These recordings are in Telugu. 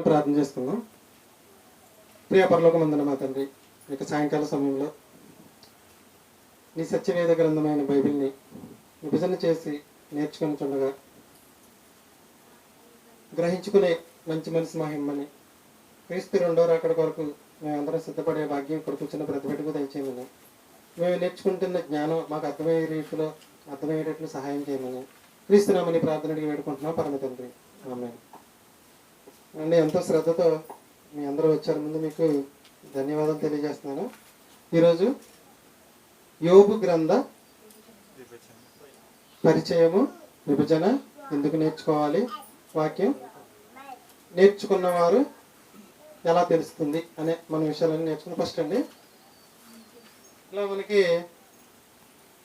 ప్రార్థన చేసుకుందాం ప్రియ పరలోకమందున మా తండ్రి ఇక సాయంకాల సమయంలో నీ సత్యవేద గ్రంథమైన బైబిల్ని విభజన చేసి నేర్చుకుని చుండగా గ్రహించుకునే మంచి మనసు హిమ్మని క్రీస్తు రెండో రాకడ కొరకు మేమందరం సిద్ధపడే భాగ్యం ఇక్కడ కూర్చున్న ప్రతి బిడ్డకు దయచేయమని. మేము నేర్చుకుంటున్న జ్ఞానం మాకు అర్థమయ్యే రీతిలో అర్థమయ్యేటట్లు సహాయం చేయమని క్రీస్తునామని ప్రార్థనకి వేడుకుంటున్నాం. పరమ తండ్రి. ఆమె అండి ఎంతో శ్రద్ధతో మీ అందరూ వచ్చారు. ముందు మీకు ధన్యవాదాలు తెలియజేస్తున్నాను. ఈరోజు యోగు గ్రంథ పరిచయము విభజన ఎందుకు నేర్చుకోవాలి? వాక్యం నేర్చుకున్నవారు ఎలా తెలుస్తుంది అనే మన విషయాలన్నీ నేర్చుకుని ఫస్ట్ అండి ఇలా మనకి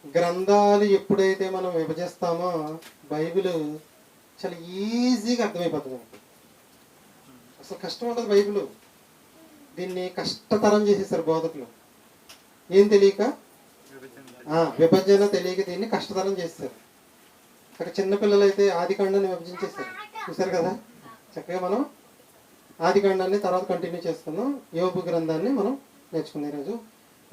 గ్రంథాలు ఎప్పుడైతే మనం విభజిస్తామో బైబిల్ చాలా ఈజీగా అర్థమైపోతుంది అండి అసలు కష్టం ఉండదు బైబిల్. దీన్ని కష్టతరం చేసేసారు బోధకులు. ఏం తెలియక? విభజన తెలియక దీన్ని కష్టతరం చేస్తారు అక్కడ చిన్నపిల్లలు అయితే ఆదికాండాన్ని విభజించేస్తారు చూసారు కదా? చక్కగా మనం ఆదికాండాన్ని తర్వాత కంటిన్యూ చేసుకుందాం. యోబు గ్రంథాన్ని మనం నేర్చుకుందాం ఈరోజు.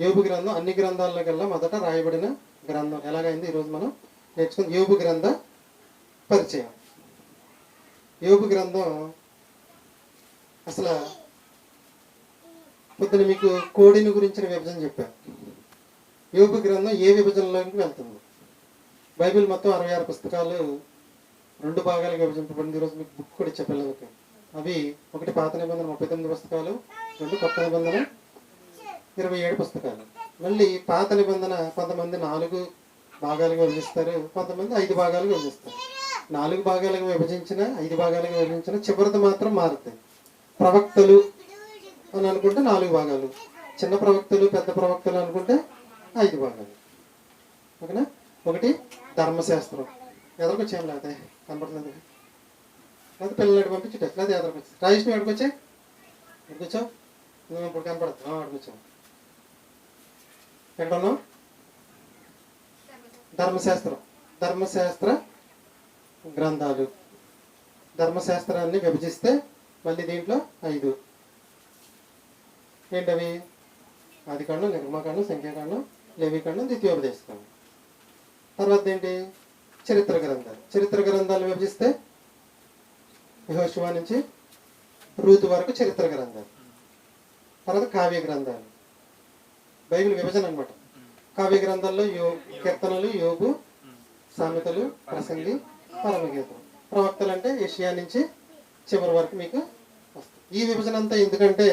యోబు గ్రంథం అన్ని గ్రంథాల్లో కల్లా మొదట రాయబడిన గ్రంథం. ఎలాగైంది? ఈరోజు మనం నేర్చుకుంది. యోబు గ్రంథ పరిచయం. యోబు గ్రంథం అసలు పొద్దున మీకు కోడిని గురించిన విభజన చెప్పాను. యోగ గ్రంథం ఏ విభజనలోకి వెళ్తుంది? బైబిల్ మొత్తం అరవై ఆరు పుస్తకాలు రెండు భాగాలుగా విభజింపబడింది. ఈరోజు మీకు బుక్ కూడా ఇచ్చే పిల్లలకి అవి ఒకటి పాత నిబంధన ముప్పై తొమ్మిది పుస్తకాలు రెండు కొత్త నిబంధన ఇరవై ఏడు పుస్తకాలు. మళ్ళీ పాత నిబంధన కొంతమంది నాలుగు భాగాలుగా విభజిస్తారు కొంతమంది ఐదు భాగాలుగా విభజిస్తారు. నాలుగు భాగాలుగా విభజించిన ఐదు భాగాలుగా విభజించిన చివరిది మాత్రం మారుతాయి. ప్రవక్తలు అని అనుకుంటే నాలుగు భాగాలు. చిన్న ప్రవక్తలు పెద్ద ప్రవక్తలు అనుకుంటే ఐదు భాగాలు. ఓకేనా? ఒకటి ధర్మశాస్త్రం. ఎదరికొచ్చేయం లేకపోతే కనపడలేదు. లేకపోతే పిల్లలు పంపించుట లేదా ఎదరకొచ్చి రాజేష్ నువ్వు ఎక్కడికొచ్చే ఎక్కడికొచ్చావు నువ్వు ఇప్పుడు కనపడదు అక్కడికొచ్చావు ఎక్కడ ఉన్నావు ధర్మశాస్త్రం. ధర్మశాస్త్ర గ్రంథాలు. ధర్మశాస్త్రాన్ని విభజిస్తే మళ్ళీ దీంట్లో? ఐదు. ఏంటవి? ఆదికాండం నిర్మాకాండం సంఖ్యాకాండం లేవికాండం ద్వితీయోపదేశకాండం తర్వాత ఏంటి? చరిత్ర గ్రంథాలు. చరిత్ర గ్రంథాలు విభజిస్తే యెహోషువ నుంచి రూతు వరకు చరిత్ర గ్రంథాలు. తర్వాత కావ్య గ్రంథాలు. బైబిల్ విభజన అనమాట కావ్య గ్రంథాల్లో యో కీర్తనలు యోగు సామెతలు ప్రసంగి పరమగీతం. ప్రవక్తలు అంటే ఏషియా నుంచి చివరి వరకు మీకు వస్తుంది. ఈ విభజన అంతా ఎందుకంటే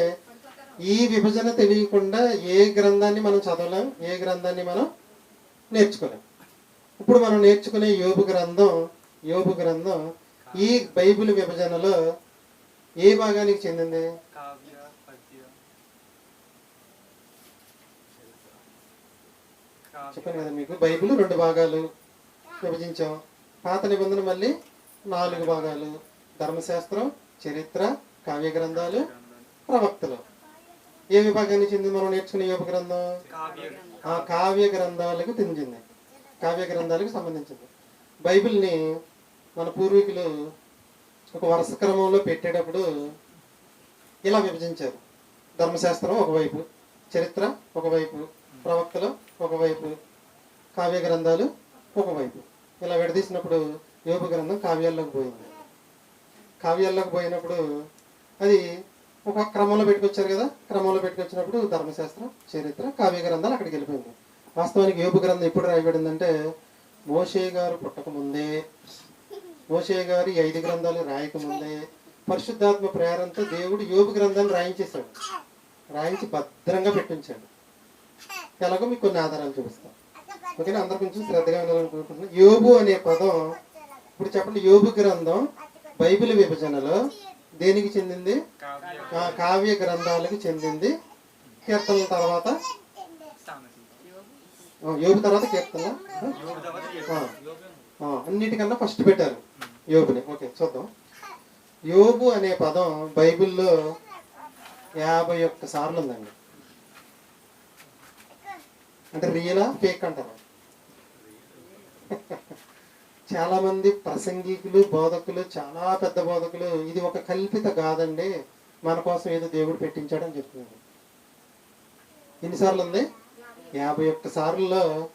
ఈ విభజన తెలియకుండా ఏ గ్రంథాన్ని మనం చదవలేం ఏ గ్రంథాన్ని మనం నేర్చుకోలేం. ఇప్పుడు మనం నేర్చుకునే యోగు గ్రంథం యోగు గ్రంథం ఈ బైబిల్ విభజనలో ఏ భాగానికి చెందింది? చెప్పాను కదా మీకు బైబిల్ రెండు భాగాలు విభజించాం. పాత నిబంధన మళ్ళీ నాలుగు భాగాలు. ధర్మశాస్త్రం చరిత్ర కావ్య గ్రంథాలు ప్రవక్తలు. ఏ విభాగానికి చెంది మనం నేర్చుకునే యోగ గ్రంథం ఆ కావ్య గ్రంథాలకు చెందింది కావ్య గ్రంథాలకు సంబంధించింది. బైబిల్ని మన పూర్వీకులు ఒక వరుస క్రమంలో పెట్టేటప్పుడు ఇలా విభజించారు. ధర్మశాస్త్రం ఒకవైపు చరిత్ర ఒకవైపు ప్రవక్తలు ఒకవైపు కావ్య గ్రంథాలు ఒకవైపు. ఇలా విడదీసినప్పుడు యోగ గ్రంథం కావ్యాల్లోకి పోయింది. కావ్యాల్లోకి పోయినప్పుడు అది ఒక క్రమంలో పెట్టుకొచ్చారు కదా క్రమంలో పెట్టుకొచ్చినప్పుడు ధర్మశాస్త్రం చరిత్ర కావ్య గ్రంథాలు అక్కడికి వెళ్ళిపోయింది. వాస్తవానికి యోపు గ్రంథం ఎప్పుడు రాయబడిందంటే మోషే గారు పుట్టకముందే మోషే గారు ఐదు గ్రంథాలు రాయకముందే పరిశుద్ధాత్మ ప్రేరణతో దేవుడు యోపు గ్రంథాన్ని రాయించేశాడు. రాయించి భద్రంగా పెట్టించాడు. ఎలాగో మీకు కొన్ని ఆధారాలు చూపిస్తాం. ఓకేనా? అందరు కొంచెం శ్రద్ధగా వినాలని కోరుకుంటున్నాను యోబు అనే పదం ఇప్పుడు చెప్పండి యోబు గ్రంథం బైబిల్ విభజనలో దేనికి చెందింది? కావ్య గ్రంథాలకు చెందింది. కీర్తనల తర్వాత? కీర్తన యోగు తర్వాత ఆ, అన్నిటికన్నా ఫస్ట్ పెట్టారు యోబుని. ఓకే చూద్దాం. యోబు అనే పదం బైబిల్లో యాభై ఒక్క సార్లు ఉందండి. అంటే రియలా ఫేక్ అంటారు. చాలా మంది ప్రసంగికులు బోధకులు చాలా పెద్ద బోధకులు ఇది ఒక కల్పిత కాదండి. మన కోసం ఏదో దేవుడు పెట్టించాడని చెప్తున్నారు. ఎన్నిసార్లు ఉంది? యాభై ఒక్క సార్లలో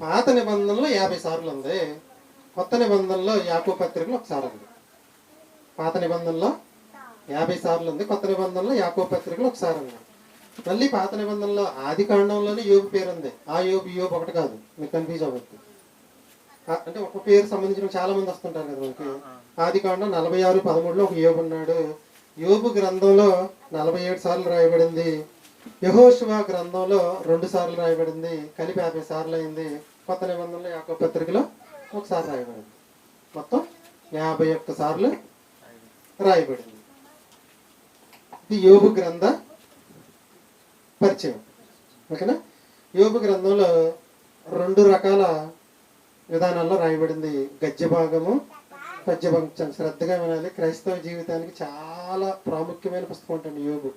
పాత నిబంధనలో యాభై సార్లు ఉంది. కొత్త నిబంధనలో యాభై పత్రికలో ఒకసారి ఉంది. పాత నిబంధనలో యాభై సార్లు ఉంది. కొత్త నిబంధనలో యాకో పత్రికలో ఒకసారి ఉంది. మళ్ళీ పాత నిబంధనలో ఆది కాండంలోనే యోగు పేరు ఉంది ఆ యోగు యోగు ఒకటి కాదు. మీరు కన్ఫ్యూజ్ అవ్వద్దు. అంటే ఒక పేరు సంబంధించిన చాలా మంది వస్తుంటారు కదా మనకి. ఆది కాండం నలభై ఆరు పదమూడులో ఒక యోబు ఉన్నాడు. యోబు గ్రంథంలో నలభై ఏడు సార్లు రాయబడింది. యహోశివ గ్రంథంలో రెండు సార్లు రాయబడింది. కలిపి యాభై సార్లు అయింది. కొత్త నిబంధనలో యాకో పత్రికలో ఒకసారి రాయబడింది. మొత్తం యాభై ఒక్క సార్లు రాయబడింది. ఇది యోబు గ్రంథ పరిచయం. ఓకేనా? యోబు గ్రంథంలో రెండు రకాల విధానాల్లో రాయబడింది గద్య భాగము. పద్య శ్రద్ధగా వినాలి. క్రైస్తవ జీవితానికి చాలా ప్రాముఖ్యమైన పుస్తకం ఉంటుంది యోగు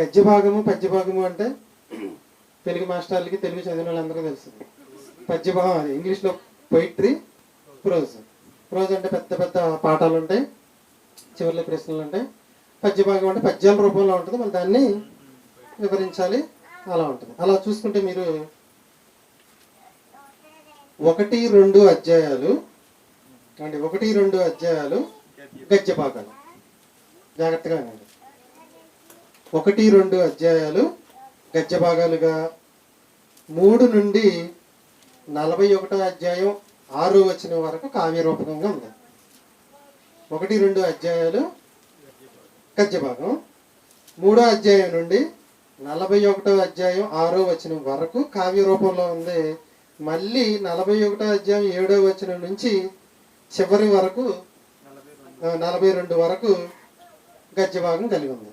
గద్య భాగము పద్య భాగము అంటే తెలుగు మాస్టర్లకి తెలుగు చదివిన వాళ్ళందరికీ తెలుస్తుంది పద్య భాగం అది. ఇంగ్లీష్లో పొయిట్రీ ప్రోజ్ ప్రోజ్ అంటే పెద్ద పెద్ద పాఠాలు ఉంటాయి. చివరిలో ప్రశ్నలు ఉంటాయి. పద్య భాగం అంటే పద్యాల రూపంలో ఉంటుంది. మళ్ళీ దాన్ని వివరించాలి. అలా ఉంటుంది. అలా చూసుకుంటే మీరు ఒకటి రెండు అధ్యాయాలు. అంటే ఒకటి రెండు అధ్యాయాలు గజ్జపాకాలు భాగాలు జాగ్రత్తగా వినండి. ఒకటి రెండు అధ్యాయాలు గజ్జభాగాలుగా మూడు నుండి నలభై ఒకటో అధ్యాయం ఆరు వచ్చిన వరకు కావ్యరూపకంగా ఉంది. ఒకటి రెండు అధ్యాయాలు గజ్జభాగం భాగం మూడో అధ్యాయం నుండి నలభై ఒకటో అధ్యాయం ఆరో వచనం వరకు కావ్య రూపంలో ఉంది. మళ్ళీ నలభై ఒకటో అధ్యాయం ఏడో వచనం నుంచి చివరి వరకు నలభై రెండు వరకు గజ్జభాగం భాగం కలిగి ఉంది.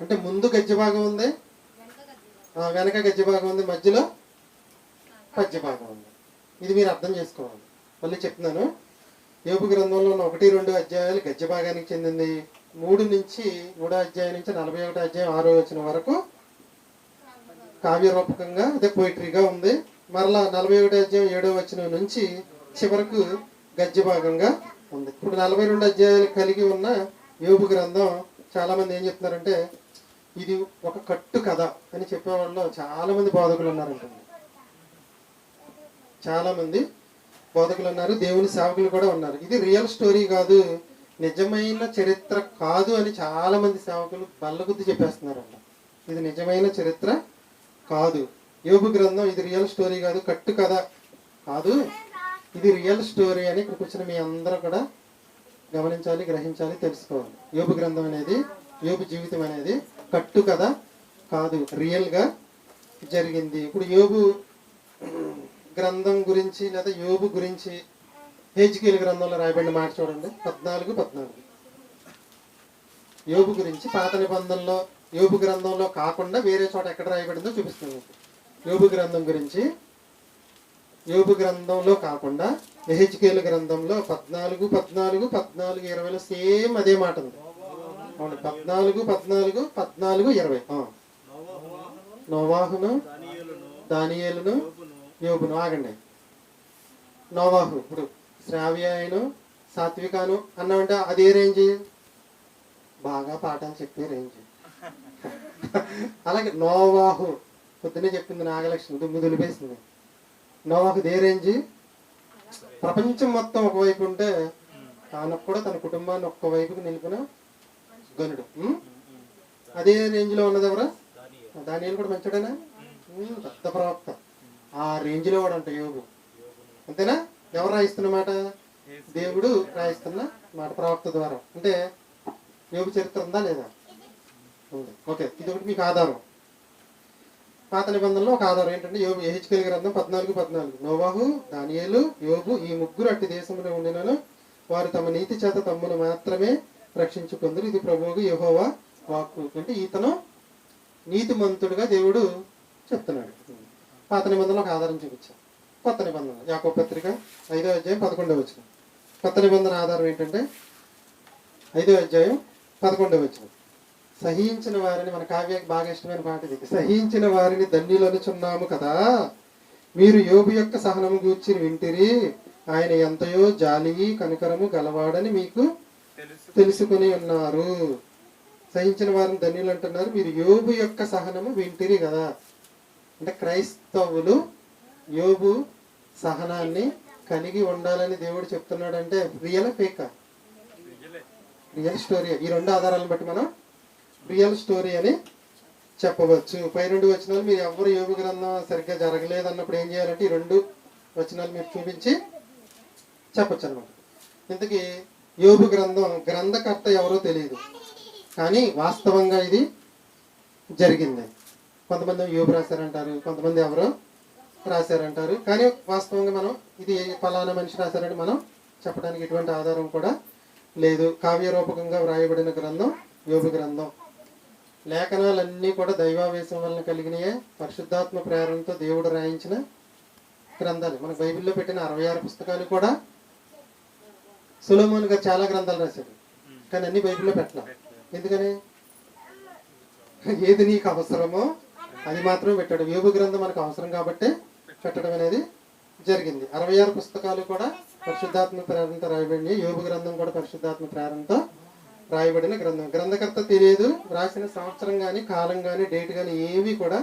అంటే ముందు గజ్జభాగం భాగం ఉంది వెనక గజ్జభాగం భాగం ఉంది మధ్యలో పద్యభాగం ఉంది. ఇది మీరు అర్థం చేసుకోవాలి. మళ్ళీ చెప్తున్నాను. యోపు గ్రంథంలో ఉన్న ఒకటి రెండు అధ్యాయాలు గజ్జభాగానికి చెందింది. మూడు నుంచి మూడో అధ్యాయం నుంచి నలభై ఒకటో అధ్యాయం ఆరో వచ్చిన వరకు కావ్యరూపకంగా అదే పోయిటరీగా ఉంది. మరలా నలభై ఒకటో అధ్యాయం ఏడో వచ్చిన నుంచి చివరకు గద్య భాగంగా ఉంది. ఇప్పుడు నలభై రెండు అధ్యాయాలు కలిగి ఉన్న యోగు గ్రంథం చాలామంది ఏం చెప్తున్నారంటే ఇది ఒక కట్టు కథ అని చెప్పేవాళ్ళు చాలామంది బోధకులు ఉన్నారంటుంది చాలామంది బోధకులు ఉన్నారు దేవుని సేవకులు కూడా ఉన్నారు. ఇది రియల్ స్టోరీ కాదు నిజమైన చరిత్ర కాదు అని చాలామంది సేవకులు బల్లగుద్ది చెప్పేస్తున్నారంట. ఇది నిజమైన చరిత్ర కాదు. యోగు గ్రంథం ఇది రియల్ స్టోరీ కాదు కట్టు కథ కాదు. ఇది రియల్ స్టోరీ అని ఇక్కడ కూర్చున్న మీ అందరూ కూడా గమనించాలి గ్రహించాలి తెలుసుకోవాలి. యోగు గ్రంథం అనేది యోగు జీవితం అనేది కట్టు కథ కాదు. రియల్గా జరిగింది. ఇప్పుడు యోగు గ్రంథం గురించి లేదా యోగు గురించి హెచ్కేల్ గ్రంథంలో రాయబడిన మాట చూడండి. పద్నాలుగు పద్నాలుగు. యోగు గురించి పాత నిబంధనలో యోబు గ్రంథంలో కాకుండా వేరే చోట ఎక్కడ రాయబడిందో చూపిస్తుంది మీకు. యోబు గ్రంథం గురించి. యోబు గ్రంథంలో కాకుండా ఎహెచ్కేల గ్రంథంలో పద్నాలుగు పద్నాలుగు పద్నాలుగు ఇరవైలో సేమ్ అదే మాట ఉంది. అవును పద్నాలుగు పద్నాలుగు పద్నాలుగు ఇరవై. నోవాహును దానియేలును యోబును. ఆగండి. నోవాహు ఇప్పుడు శ్రావ్యాయను సాత్వికాను అన్నామంటే అదే రేంజ్? బాగా పాఠాలు చెప్పే రేంజ్. అలాగే నోవాహు. పొద్దునే చెప్పింది నాగలక్ష్మి దుమ్ము దులిపేసింది. నోవాహు దే రేంజ్. ప్రపంచం మొత్తం ఒకవైపు ఉంటే తాను కూడా తన కుటుంబాన్ని ఒక్కవైపుకి నిలిపిన గనుడు. అదే రేంజ్లో ఉన్నది ఎవరు? దానియలు కూడా మంచోడేనా? పెద్ద ప్రవక్త. ఆ రేంజ్లో కూడా అంట యోగు. అంతేనా? ఎవరు రాయిస్తున్న మాట? దేవుడు రాయిస్తున్న మాట ప్రవక్త ద్వారా. అంటే యోగు చరిత్ర ఉందా లేదా? ఓకే ఇది ఒకటి మీకు ఆధారం. పాత నిబంధనలో ఒక ఆధారం ఏంటంటే యోబు ఎహెచ్కేల్ గ్రంథం పద్నాలుగు పద్నాలుగు. నోవాహు దానియేలు యోగు ఈ ముగ్గురు అట్టి దేశంలో ఉండినను. వారు తమ నీతి చేత తమ్మును మాత్రమే రక్షించుకుందరు. ఇది ప్రభువుకు యహోవా వాక్కు. అంటే ఈతను నీతిమంతుడుగా దేవుడు చెప్తున్నాడు. పాత నిబంధనలో ఒక ఆధారం చూపించాం. కొత్త నిబంధన యాకో పత్రిక ఐదో అధ్యాయం పదకొండవ వచ్చిన కొత్త నిబంధన ఆధారం ఏంటంటే ఐదో అధ్యాయం పదకొండవ వచ్చిన సహించిన వారిని మన కావ్యకి బాగా ఇష్టమైన పాట ఇది. సహించిన వారిని దండిలనుచున్నాము కదా. మీరు యోబు యొక్క సహనము గూర్చి వింటిరి. ఆయన ఎంతయో జాలి కనికరము గలవాడని మీకు తెలుసు. తెలుసుకుని ఉన్నారు. సహించిన వారిని ధన్యులు అంటున్నారు. మీరు యోబు యొక్క సహనము వింటిరి కదా. అంటే క్రైస్తవులు యోబు సహనాన్ని కలిగి ఉండాలని దేవుడు చెప్తున్నాడంటే రియల్ ఫేకా? రియలే. Real story. ఈ రెండు ఆధారాలను బట్టి మనం రియల్ స్టోరీ అని చెప్పవచ్చు. పై రెండు వచనాలు మీరు ఎవరు యోగ గ్రంథం సరిగ్గా జరగలేదు అన్నప్పుడు ఏం చేయాలంటే ఈ రెండు వచనాలు మీరు చూపించి చెప్పచ్చు అనమాట ఇంతకీ యోగు గ్రంథం గ్రంథకర్త ఎవరో తెలియదు. కానీ వాస్తవంగా ఇది జరిగింది. కొంతమంది యోగు రాశారంటారు కొంతమంది ఎవరో రాశారంటారు. కానీ వాస్తవంగా మనం ఇది ఫలానా మనిషి రాశారని మనం చెప్పడానికి ఎటువంటి ఆధారం కూడా లేదు. కావ్య రూపకంగా వ్రాయబడిన గ్రంథం యోగు గ్రంథం. లేఖనాలన్నీ కూడా దైవావేశం వలన కలిగినయే పరిశుద్ధాత్మ ప్రేరణతో దేవుడు రాయించిన గ్రంథాలు. మన బైబిల్లో పెట్టిన అరవై ఆరు పుస్తకాలు కూడా సులోమోన్ గారు చాలా గ్రంథాలు రాశాడు కానీ అన్ని బైబిల్లో పెట్టలా. ఎందుకని? ఏది నీకు అవసరమో అది మాత్రమే పెట్టాడు. యోగు గ్రంథం మనకు అవసరం కాబట్టి పెట్టడం అనేది జరిగింది. అరవై ఆరు పుస్తకాలు కూడా పరిశుద్ధాత్మ ప్రేరణతో రాయబడినాయి. యోగు గ్రంథం కూడా పరిశుద్ధాత్మ ప్రేరణతో రాయబడిన గ్రంథం. గ్రంథకర్త తెలియదు రాసిన సంవత్సరం కానీ కాలం కానీ డేట్ కానీ ఏవి కూడా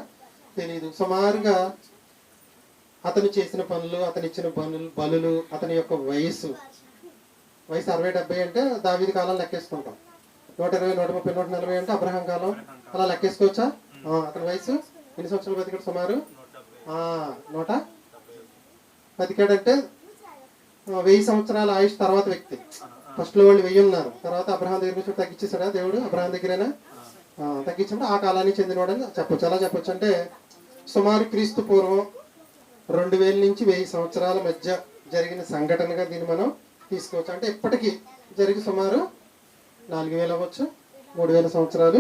తెలియదు. సుమారుగా అతను చేసిన పనులు అతను ఇచ్చిన పనులు బలులు అతని యొక్క వయస్సు. వయసు అరవై డెబ్బై అంటే దావీది కాలం లెక్కేసుకుంటాం. నూట ఇరవై నూట ముప్పై నూట నలభై అంటే అబ్రహం కాలం. అలా లెక్కేసుకోవచ్చా? అతని వయసు ఎన్ని సంవత్సరాలు బతికాడు సుమారు? నూట బతికాడంటే వెయ్యి సంవత్సరాల ఆయుష్ తర్వాత వ్యక్తి. ఫస్ట్లో వాళ్ళు వెయ్యి ఉన్నారు తర్వాత అబ్రహాం దగ్గర వచ్చి తగ్గించేశాడా దేవుడు? అబ్రహాం దగ్గరేనా? ఆ, తగ్గించినప్పుడు ఆ కాలానికి చెందినవాడని చెప్పొచ్చు. ఎలా చెప్పొచ్చు అంటే సుమారు క్రీస్తు పూర్వం రెండు వేల నుంచి వెయ్యి సంవత్సరాల మధ్య జరిగిన సంఘటనగా దీన్ని మనం తీసుకోవచ్చు. అంటే ఇప్పటికీ జరిగి సుమారు నాలుగు వేలు అవ్వచ్చు మూడు వేల సంవత్సరాలు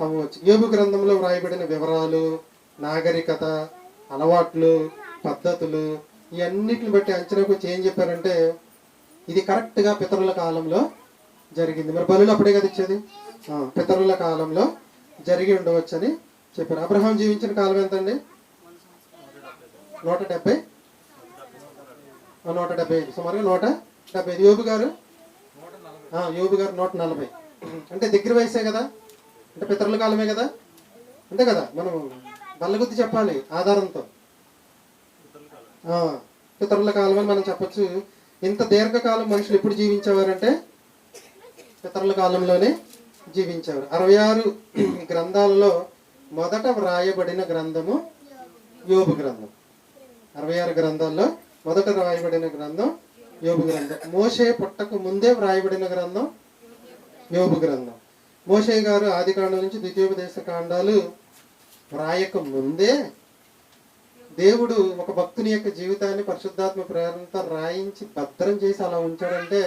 అవ్వచ్చు. యోగు గ్రంథంలో వ్రాయబడిన వివరాలు నాగరికత అలవాట్లు పద్ధతులు ఇవన్నిటిని బట్టి అంచనాకు వచ్చి ఏం చెప్పారంటే ఇది కరెక్ట్గా పితరుల కాలంలో జరిగింది. మరి బలులు అప్పుడే కదా ఇచ్చేది? పితరుల కాలంలో జరిగి ఉండవచ్చని చెప్పారు. అబ్రహాం జీవించిన కాలం ఎంతండి? నూట డెబ్బై? నూట డెబ్బై ఐదు. సుమారుగా నూట డెబ్బై ఐదు. యోబు గారు? యోబు గారు నూట నలభై. అంటే దగ్గర వయసే కదా? అంటే పితరుల కాలమే కదా? అంతే కదా? మనం బల్లగుద్ది చెప్పాలి ఆధారంతో. పితరుల కాలం అని మనం చెప్పచ్చు. ఇంత దీర్ఘకాలం మనుషులు ఎప్పుడు జీవించేవారంటే? ఇతరుల కాలంలోనే జీవించేవారు. అరవై ఆరు గ్రంథాలలో మొదట వ్రాయబడిన గ్రంథము యోగు గ్రంథం. అరవై ఆరు గ్రంథాల్లో మొదట వ్రాయబడిన గ్రంథం యోగు గ్రంథం. మోషే పుట్టకు ముందే వ్రాయబడిన గ్రంథం యోగు గ్రంథం. మోషే గారు ఆది కాండం నుంచి ద్వితీయోపదేశ కాండాలు వ్రాయక ముందే దేవుడు ఒక భక్తుని యొక్క జీవితాన్ని పరిశుద్ధాత్మ ప్రేరణతో రాయించి భద్రం చేసి అలా ఉంచాడంటే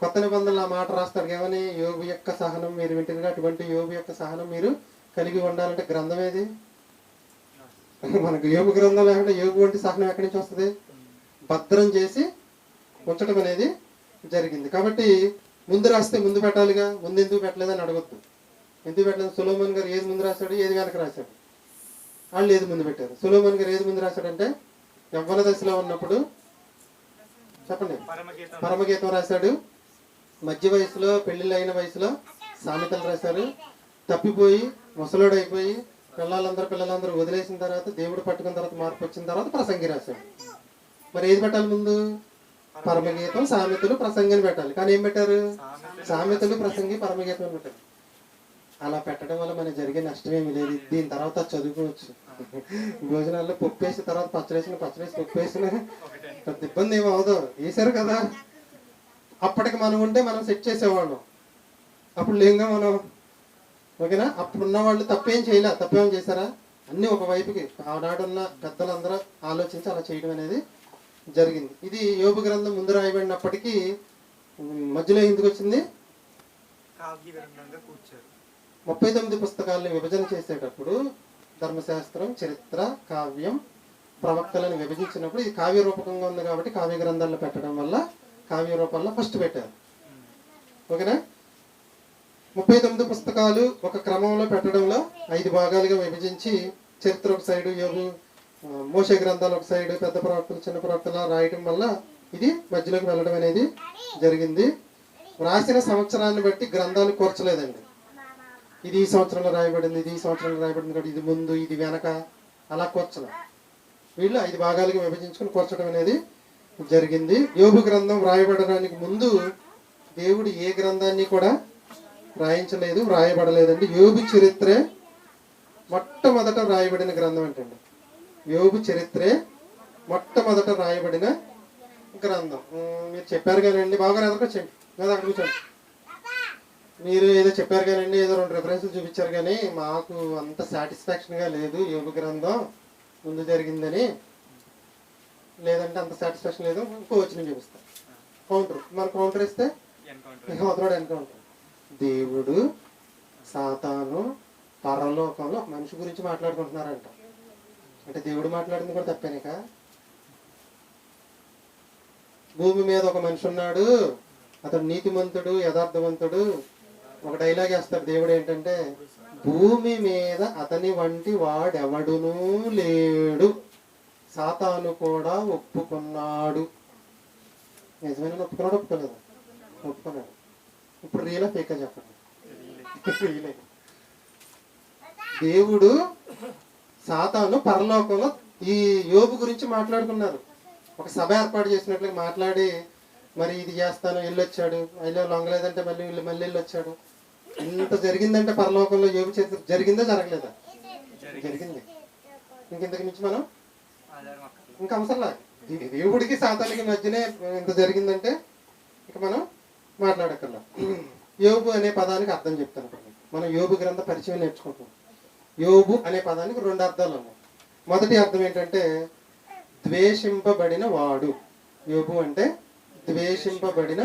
కొత్త నిబంధనలు ఆ మాట రాస్తాడు. ఏమని? యోగు యొక్క సహనం మీరు వింటుగా అటువంటి యోగు యొక్క సహనం మీరు కలిగి ఉండాలంటే గ్రంథం ఏది? మనకు యోగు గ్రంథం లేకుండా యోగు వంటి సహనం ఎక్కడి నుంచి వస్తుంది? భద్రం చేసి ఉంచడం అనేది జరిగింది. కాబట్టి ముందు రాస్తే ముందు పెట్టాలిగా? ముందు ఎందుకు పెట్టలేదని అడగొద్దు. ఎందుకు పెట్టలేదు? సులోమన్ గారు ఏది ముందు రాశాడు? ఏది వెనక రాశాడు? వాళ్ళు ఏది ముందు పెట్టారు? సులోమన్ గారు ఏది ముందు రాశాడంటే యవ్వన దశలో ఉన్నప్పుడు చెప్పండి. పరమగీతం. రాశాడు. మధ్య వయసులో పెళ్ళిళ్ళు అయిన వయసులో సామెతలు రాశారు. తప్పిపోయి ముసలోడు అయిపోయి పిల్లలందరూ పిల్లలందరూ వదిలేసిన తర్వాత దేవుడు పట్టుకున్న తర్వాత మార్పు వచ్చిన తర్వాత ప్రసంగి రాశాడు. మరి ఏది పెట్టాలి ముందు? పరమగీతం. సామెతలు ప్రసంగిని పెట్టాలి. కానీ ఏం పెట్టారు? సామెతలు ప్రసంగి. పరమగీతం పెట్టారు. అలా పెట్టడం వల్ల మనకి జరిగే నష్టం ఏమి లేదు. దీని తర్వాత చదువుకోవచ్చు. భోజనాల్లో పప్పు వేసిన తర్వాత పచ్చడేసిన పచ్చడేసి పప్పు వేసిన పెద్ద ఇబ్బంది ఏమి అవదు వేశారు కదా? అప్పటికి మనం ఉంటే మనం సెట్ చేసేవాళ్ళం. అప్పుడు లేదుగా మనం? ఓకేనా? అప్పుడు ఉన్న వాళ్ళు తప్పేం చేయలే. తప్పేం చేశారా? అన్ని ఒక వైపుకి. ఆనాడున్న పెద్దలందరూ ఆలోచించి అలా చేయడం అనేది జరిగింది. ఇది యోగ గ్రంథం ముందు రాయబడినప్పటికీ మధ్యలో ఎందుకు వచ్చింది? ముప్పై తొమ్మిది పుస్తకాలను విభజన చేసేటప్పుడు ధర్మశాస్త్రం చరిత్ర కావ్యం ప్రవక్తలను విభజించినప్పుడు ఇది కావ్య రూపకంగా ఉంది కాబట్టి కావ్య గ్రంథాలను పెట్టడం వల్ల కావ్య రూపంలో ఫస్ట్ పెట్టారు. ఓకేనా? ముప్పై తొమ్మిది పుస్తకాలు ఒక క్రమంలో పెట్టడంలో ఐదు భాగాలుగా విభజించి చరిత్ర ఒక సైడు యోగు ఆ, మోసే గ్రంథాలు ఒక సైడు పెద్ద ప్రవక్తలు చిన్న ప్రవక్తలు రాయడం వల్ల ఇది మధ్యలోకి వెళ్ళడం అనేది జరిగింది. రాసిన సంవత్సరాన్ని బట్టి గ్రంథాలు కూర్చలేదండి. ఇది ఈ సంవత్సరంలో రాయబడింది ఇది ఈ సంవత్సరంలో రాయబడింది కాబట్టి ఇది ముందు ఇది వెనక అలా కూర్చడం వీళ్ళు ఐదు భాగాలుగా విభజించుకుని కూర్చడం అనేది జరిగింది. యోగు గ్రంథం వ్రాయబడడానికి ముందు దేవుడు ఏ గ్రంథాన్ని కూడా రాయించలేదు వ్రాయబడలేదండి. యోగు చరిత్రే మొట్టమొదట రాయబడిన గ్రంథం ఏంటండి యోగు చరిత్రే మొట్టమొదట రాయబడిన గ్రంథం. మీరు చెప్పారు కదండి. బాగా ఎదుర్కొచ్చండి లేదా అక్కడ కూర్చోండి. మీరు ఏదో చెప్పారు కదండి ఏదో రెండు రెఫరెన్స్లు చూపించారు కానీ మాకు అంత సాటిస్ఫాక్షన్గా లేదు యోగ గ్రంథం ముందు జరిగిందని. లేదంటే అంత సాటిస్ఫాక్షన్ లేదు. ఇంకో వచ్చిన చూపిస్తా. కౌంటర్ మన కౌంటర్ ఇస్తే ఎన్కౌంటర్ అవతరాడు ఎన్కౌంటర్ దేవుడు సాతాను పరలోకంలో ఒక మనిషి గురించి మాట్లాడుకుంటున్నారంట. అంటే దేవుడు మాట్లాడింది కూడా తప్పేనిక భూమి మీద ఒక మనిషి ఉన్నాడు. అతడు నీతిమంతుడు యథార్థవంతుడు. ఒక డైలాగ్ వేస్తాడు దేవుడు ఏంటంటే భూమి మీద అతని వంటి వాడెవడునూ లేడు. సాతాను కూడా ఒప్పుకున్నాడు. నిజమైన? ఒప్పుకున్నాడు? ఒప్పుకోలేదు? ఒప్పుకున్నాడు ఇప్పుడు రీలా ఫేకా చెప్పండి. దేవుడు సాతాను పరలోకంలో ఈ యోబు గురించి మాట్లాడుకున్నారు. ఒక సభ ఏర్పాటు చేసినట్లు మాట్లాడి మరి ఇది చేస్తాను వెళ్ళొచ్చాడు. అయ్యో లొంగలేదంటే మళ్ళీ వీళ్ళు మళ్ళీ వెళ్ళొచ్చాడు. ఇంత జరిగిందంటే పరలోకంలో యోగి చరిత్ర జరిగిందా జరగలేదా? జరిగింది. ఇంకెంతకు మించి మనం? ఇంకా అవసరంలా? దేవుడికి సాతానికి మధ్యనే ఇంత జరిగిందంటే ఇక మనం మాట్లాడక్కర్లా. యోబు అనే పదానికి అర్థం చెప్తాను మనం యోబు గ్రంథ పరిచయం నేర్చుకుంటాం యోబు అనే పదానికి రెండు అర్థాలు ఉన్నాయి. మొదటి అర్థం ఏంటంటే ద్వేషింపబడిన వాడు. యోబు అంటే ద్వేషింపబడిన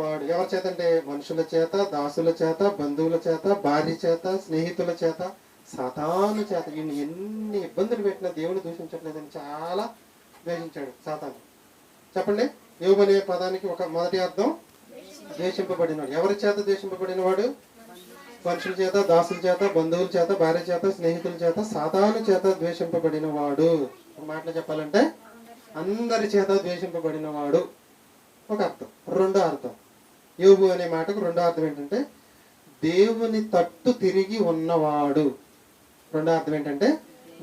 ఎవరి చేత అంటే మనుషుల చేత దాసుల చేత బంధువుల చేత భార్య చేత స్నేహితుల చేత సాతాను చేత. ఈయన ఎన్ని ఇబ్బందులు పెట్టినా దేవుని దూషించట్లేదని చాలా ద్వేషించాడు సాతాను. చెప్పండి? యోగనే పదానికి ఒక మొదటి అర్థం ద్వేషింపబడినవాడు. ఎవరి చేత ద్వేషింపబడిన వాడు మనుషుల చేత దాసుల చేత బంధువుల చేత భార్య చేత స్నేహితుల చేత సాతాను చేత ద్వేషింపబడిన వాడు ఒక మాటలో చెప్పాలంటే అందరి చేత ద్వేషింపబడిన వాడు ఒక అర్థం రెండో అర్థం. యోగు అనే మాటకు రెండో అర్థం ఏంటంటే దేవుని తట్టు తిరిగి ఉన్నవాడు. రెండో అర్థం ఏంటంటే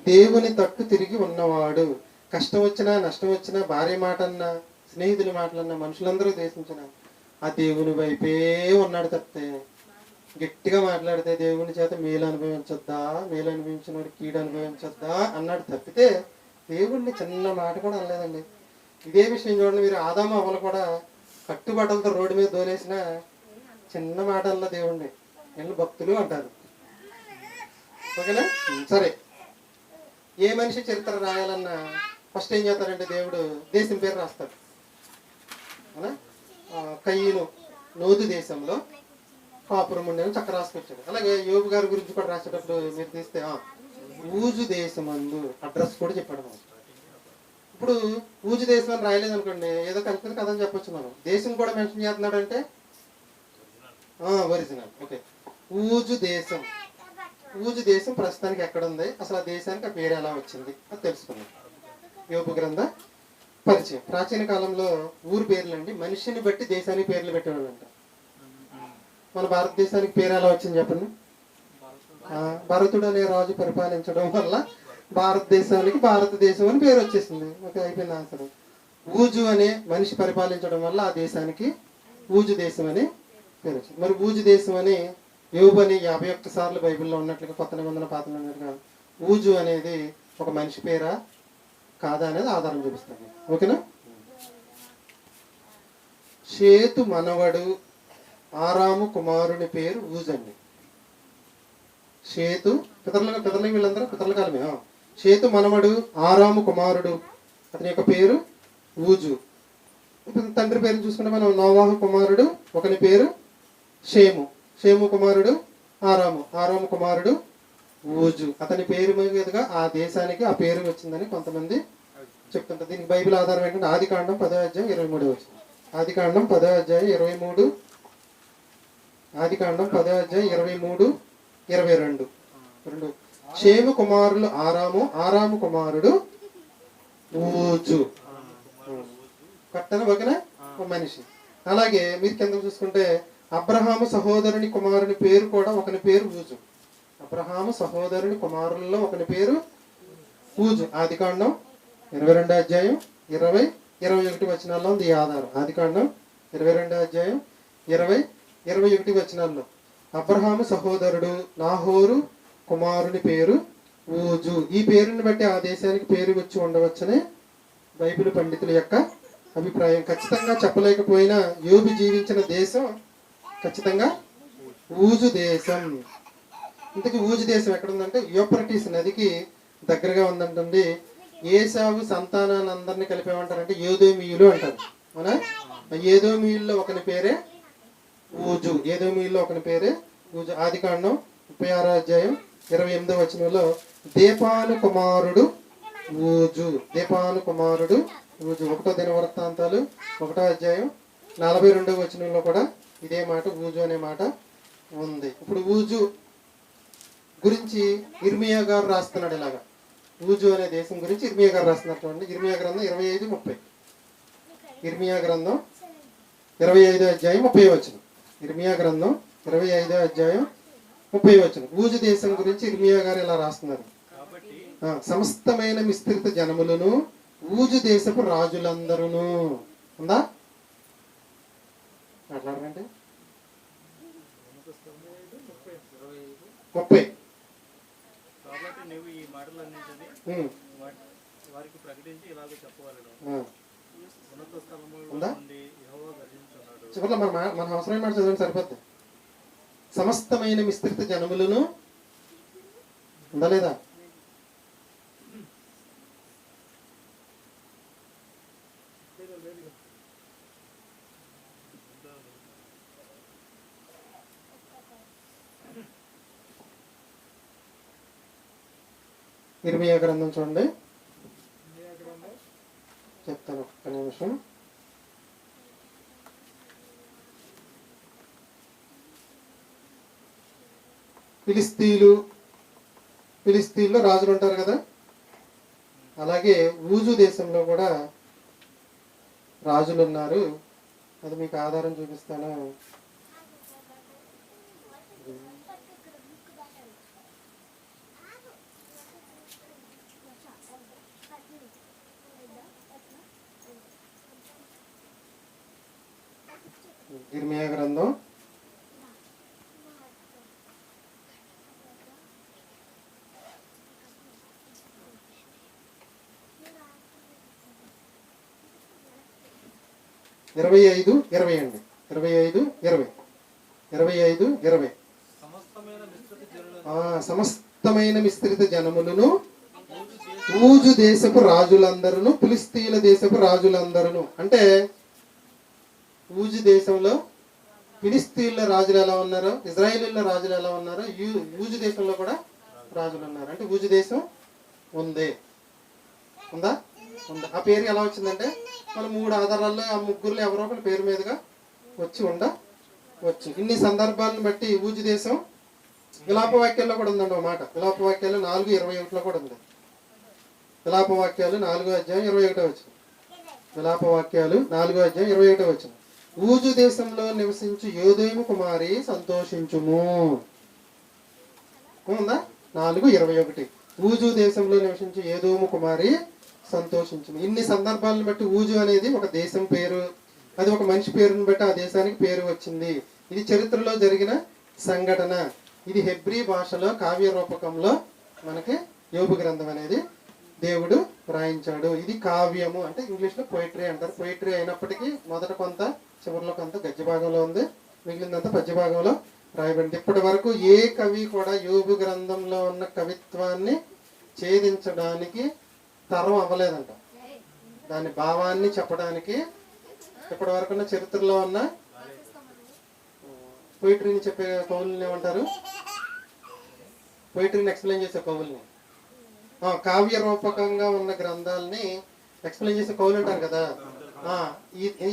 దేవుని తట్టు తిరిగి ఉన్నవాడు. కష్టం వచ్చినా నష్టం వచ్చినా భార్య మాట అన్నా స్నేహితుల మాటలన్నా మనుషులందరూ దేశించిన ఆ దేవుని వైపే ఉన్నాడు తప్పితే గట్టిగా మాట్లాడితే దేవుని చేత మేలు అనుభవించొద్దా మేలు అనుభవించిన వాడు కీడు అనుభవించొద్దా అన్నాడు తప్పితే దేవుణ్ణి చిన్న మాట కూడా అనలేదండి. ఇదే విషయం చూడండి మీరు ఆదాము అవలు కూడా కట్టుబట్టలతో రోడ్డు మీద దోలేసిన చిన్న మాటల్లో దేవుణ్ణి వీళ్ళు భక్తులు అంటారు. ఓకేనా? సరే. ఏ మనిషి చరిత్ర రాయాలన్నా ఫస్ట్ ఏం చేస్తారంటే దేవుడు దేశం పేరు రాస్తాడు. అవునా? కయ్యను నోదు దేశంలో కాపురం ఉండేని చక్క రాసుకొచ్చాడు. అలాగే యోగు గారి గురించి కూడా రాసేటప్పుడు మీరు తీస్తే ఆ, ఊజు దేశమందు అడ్రస్ కూడా చెప్పాడు మనకు ఇప్పుడు ఊజు దేశం అని రాయలేదు అనుకోండి ఏదో కల్పిత కథ అని చెప్పొచ్చు మనం. దేశం కూడా మెన్షన్ చేస్తున్నాడు అంటే ఒరిజినల్. ఓకే. ఊజు దేశం. ఊజు దేశం ప్రస్తుతానికి ఎక్కడ ఉంది అసలు ఆ దేశానికి ఆ పేరు ఎలా వచ్చింది? అది తెలుసుకుందాం. యోపు గ్రంథ పరిచయం. ప్రాచీన కాలంలో ఊరు పేర్లు అండి మనిషిని బట్టి దేశానికి పేర్లు పెట్టేవాళ్ళంట. మన భారతదేశానికి పేరు ఎలా వచ్చింది చెప్పండి? భరతుడు అనే రాజు పరిపాలించడం వల్ల భారతదేశానికి భారతదేశం అని పేరు వచ్చేసింది. ఓకే అయిపోయింది ఆన్సర్. ఊజు అనే మనిషి పరిపాలించడం వల్ల ఆ దేశానికి ఊజు దేశం అని పేరు వచ్చింది. మరి ఊజు దేశం అని యోబు అని యాభై ఒక్క సార్లు బైబిల్లో ఉన్నట్లుగా కొత్త నిబంధన పాత్ర ఉన్నట్లుగా ఊజు అనేది ఒక మనిషి పేరా కాదా అనేది ఆధారం చూపిస్తాను ఓకేనా? చేతు మనవడు ఆరాము కుమారుని పేరు ఊజండి చేతు పితరులుగా పితరుల వీళ్ళందరూ పితరుల కాలమే షేతు మనవడు ఆరాము కుమారుడు. అతని యొక్క పేరు ఊజు. ఇప్పుడు తండ్రి పేరు చూసుకుంటే మనం నోవాహు కుమారుడు ఒకని పేరు షేము. షేము కుమారుడు ఆరాము. ఆరాము కుమారుడు ఊజు. అతని పేరు మీదుగా ఆ దేశానికి ఆ పేరు వచ్చిందని కొంతమంది చెప్తుంటారు. దీనికి బైబిల్ ఆధారం ఏంటంటే ఆది కాండం పదో అధ్యాయం ఇరవై మూడు వచ్చింది ఆది కాండం పదో అధ్యాయం ఇరవై మూడు. ఆది కాండం పదో అధ్యాయం ఇరవై మూడు ఇరవై రెండు. రెండు. షేము కుమారులు ఆరాము ఆరాము కుమారుడు ఊజు కట్టన వగన ఒక మనిషి. అలాగే మీరు కింద చూసుకుంటే అబ్రహాము సహోదరుని కుమారుని పేరు కూడా ఒకని పేరు ఊజు అబ్రహాము సహోదరుని కుమారుల్లో ఒకని పేరు ఊజు ఆది కాండం ఇరవై రెండో అధ్యాయం ఇరవై ఇరవై ఒకటి వచనాల్లో ఉంది ఆధారం. ఆది కాండం ఇరవై రెండో అధ్యాయం ఇరవై ఇరవై ఒకటి వచనాల్లో. అబ్రహాము సహోదరుడు నాహోరు కుమారుని పేరు ఊజు. ఈ పేరుని బట్టి ఆ దేశానికి పేరు వచ్చి ఉండవచ్చని బైబిల్ పండితుల యొక్క అభిప్రాయం. ఖచ్చితంగా చెప్పలేకపోయినా యోబి జీవించిన దేశం ఖచ్చితంగా ఊజు దేశం. ఇంతకీ ఊజు దేశం ఎక్కడ ఉందంటే యూప్రటీస్ నదికి దగ్గరగా ఉందంటుంది. ఏసావు సంతానాన్ని అందరినీ కలిపి ఏమంటారంటే ఏదోమీయులు అంటారు. అవునా? ఏదోమియుల్లో ఒకని పేరే ఊజు. ఏదోమియుల్లో ఒకని పేరే ఊజు. ఆది కాండం ముప్పై ఆరో అధ్యాయం ఇరవై ఎనిమిదో వచనంలో దీపాను కుమారుడు ఊజు. దీపాను కుమారుడు ఊజు. ఒకటో దిన వృత్తాంతాలు ఒకటో అధ్యాయం నలభై రెండవ వచనంలో కూడా ఇదే మాట ఊజు అనే మాట ఉంది. ఇప్పుడు ఊజు గురించి ఇర్మియా గారు రాస్తున్నాడు ఇలాగా. ఊజు అనే దేశం గురించి ఇర్మియా గారు రాస్తున్నారు చూడండి. ఇర్మియా గ్రంథం ఇరవై ఐదు ముప్పై. ఇర్మియా గ్రంథం ఇరవై ఐదో అధ్యాయం ముప్పై వచ్చిన ఇర్మియా గ్రంథం ఇరవై ఐదో అధ్యాయం ముప్పై వచనం. ఊజు దేశం గురించి ఇర్మియా గారు ఇలా రాస్తున్నారు. సమస్తమైన మిస్త్రిత జనములను ఊజు దేశపు రాజులందరూను. ఉందా? మాట్లాడరండి ముప్పై. కాబట్టి నువ్వు ఈ మాటలన్నింటినీ ఉమ్, వాటి- వారికి ప్రకటించి ఇలాగ చెప్పవలను ఆ. ఉన్నత స్థలములో ఉందా? నుండి యెహోవా గర్జించున్నాడు. చివరిలో మన మన అవసరమైన మాట చదవండి సరిపోద్ది. సమస్తమైన విస్తృత జనములను ఉందా లేదా ఇర్మియా గ్రంథం చూడండి. చెప్తాను ఒక్క నిమిషం. ఫిలిస్తీన్లు ఫిలిస్తీన్లో రాజులు ఉంటారు కదా? అలాగే ఊజు దేశంలో కూడా రాజులు ఉన్నారు. అది మీకు ఆధారం చూపిస్తాను. గిర్మియా గ్రంథం. ఇరవై ఐదు ఇరవై అండి. ఇరవై ఐదు ఇరవై. ఇరవై ఐదు ఇరవై. సమస్తమైన విస్తృత మిశ్రిత జనములను ఊజు దేశపు రాజులందరూ ఫిలిస్తీన్ల దేశపు రాజులందరూ. అంటే ఊజు దేశంలో ఫిలిస్తీన్ల రాజులు ఎలా ఉన్నారో ఇజ్రాయేలీల రాజులు ఎలా ఉన్నారో యూ- ఊజు దేశంలో కూడా రాజులు ఉన్నారు. అంటే ఊజు దేశం ఉంది. ఉందా? ఉంది. ఆ పేరు ఎలా వచ్చిందంటే మన మూడు ఆధారాల్లో ఆ ముగ్గురులో ఎవరో ఒకరి పేరు మీదుగా వచ్చి ఉండ వచ్చు. ఇన్ని సందర్భాలను బట్టి ఊజు దేశం విలాప వాక్యాల్లో కూడా ఉందండి ఒక మాట. విలాప వాక్యాలు నాలుగు ఇరవై ఒకటిలో కూడా ఉంది. విలాప వాక్యాలు నాలుగో అధ్యాయం ఇరవై ఒకటో వచ్చింది విలాప వాక్యాలు నాలుగో అధ్యాయం ఇరవై ఒకటో వచ్చింది ఊజు దేశంలో నివసించు యోదేము కుమారి సంతోషించుము. ఉందా? నాలుగు ఇరవై ఒకటి. ఊజు దేశంలో నివసించు ఏదోము కుమారి సంతోషించింది ఇన్ని సందర్భాలను బట్టి ఊజు అనేది ఒక దేశం పేరు అది ఒక మనిషి పేరుని బట్టి ఆ దేశానికి పేరు వచ్చింది. ఇది చరిత్రలో జరిగిన సంఘటన. ఇది హెబ్రీ భాషలో కావ్య రూపకంలో మనకి యోగు గ్రంథం అనేది దేవుడు రాయించాడు ఇది కావ్యము అంటే ఇంగ్లీష్లో పోయిటరీ అంటారు. పోయిటరీ అయినప్పటికీ మొదట కొంత చివరిలో కొంత గద్య భాగంలో ఉంది. మిగిలినంత పద్య భాగంలో రాయబడింది. ఇప్పటి వరకు ఏ కవి కూడా యోగు గ్రంథంలో ఉన్న కవిత్వాన్ని ఛేదించడానికి తరం అవ్వలేదంట. దాని భావాన్ని చెప్పడానికి ఇప్పటి వరకు ఉన్న చరిత్రలో ఉన్న పోయిటరీని చెప్పే కవుల్ని ఏమంటారు? పోయిటరీని ఎక్స్ప్లెయిన్ చేసే కవుల్ని. కావ్య రూపకంగా ఉన్న గ్రంథాలని ఎక్స్ప్లెయిన్ చేసే కవులు అంటారు కదా.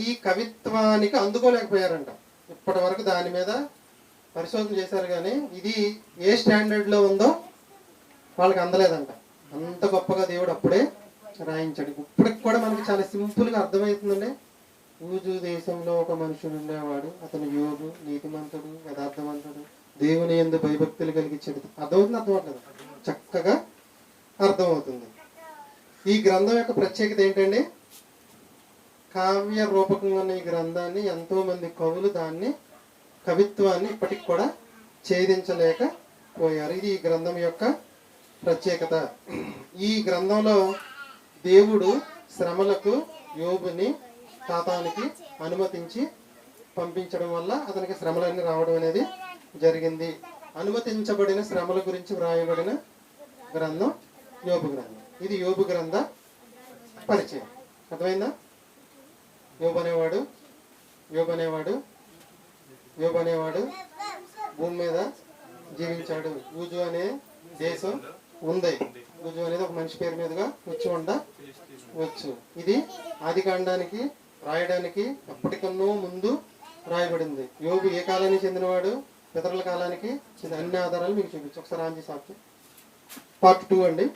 ఈ కవిత్వానికి అందుకోలేకపోయారంట. ఇప్పటి వరకు దాని మీద పరిశోధన చేశారు కానీ ఇది ఏ స్టాండర్డ్లో ఉందో వాళ్ళకి అందలేదంట. అంత గొప్పగా దేవుడు అప్పుడే రాయించాడు. ఇప్పటికి కూడా మనకి చాలా సింపుల్గా అర్థమవుతుందండి. ఊజు దేశంలో ఒక మనుషుడు ఉండేవాడు. అతను యోగు నీతిమంతుడు యథార్థవంతుడు. దేవుని ఎందు భయభక్తులు కలిగించాడు. అర్థమవుతుంది అర్థమవుతుంది చక్కగా అర్థమవుతుంది. ఈ గ్రంథం యొక్క ప్రత్యేకత ఏంటండి? కావ్య రూపకంగా ఉన్న ఈ గ్రంథాన్ని ఎంతో మంది కవులు దాన్ని కవిత్వాన్ని ఇప్పటికి కూడా ఛేదించలేకపోయారు ఇది ఈ గ్రంథం యొక్క ప్రత్యేకత. ఈ గ్రంథంలో దేవుడు శ్రమలకు యోబుని తాతానికి అనుమతించి పంపించడం వల్ల అతనికి శ్రమలన్నీ రావడం అనేది జరిగింది. అనుమతించబడిన శ్రమల గురించి వ్రాయబడిన గ్రంథం యోబు గ్రంథం. ఇది యోబు గ్రంథ పరిచయం. అర్థమైందా? యోబు అనేవాడు యోబు అనేవాడు యోబు అనేవాడు భూమి మీద జీవించాడు. ఊజు అనే దేశం ఉంది. ఊజు అనేది ఒక మనిషి పేరు మీదుగా వచ్చి ఉండ వచ్చు ఇది ఆది కాండానికి రాయడానికి ఎప్పటికన్నో ముందు రాయబడింది. యోగు ఏ కాలానికి చెందినవాడు? పితరుల కాలానికి అన్ని ఆధారాలు మీకు చూపించు. ఒకసారి ఆన్ చేసి పార్ట్ టూ అండి.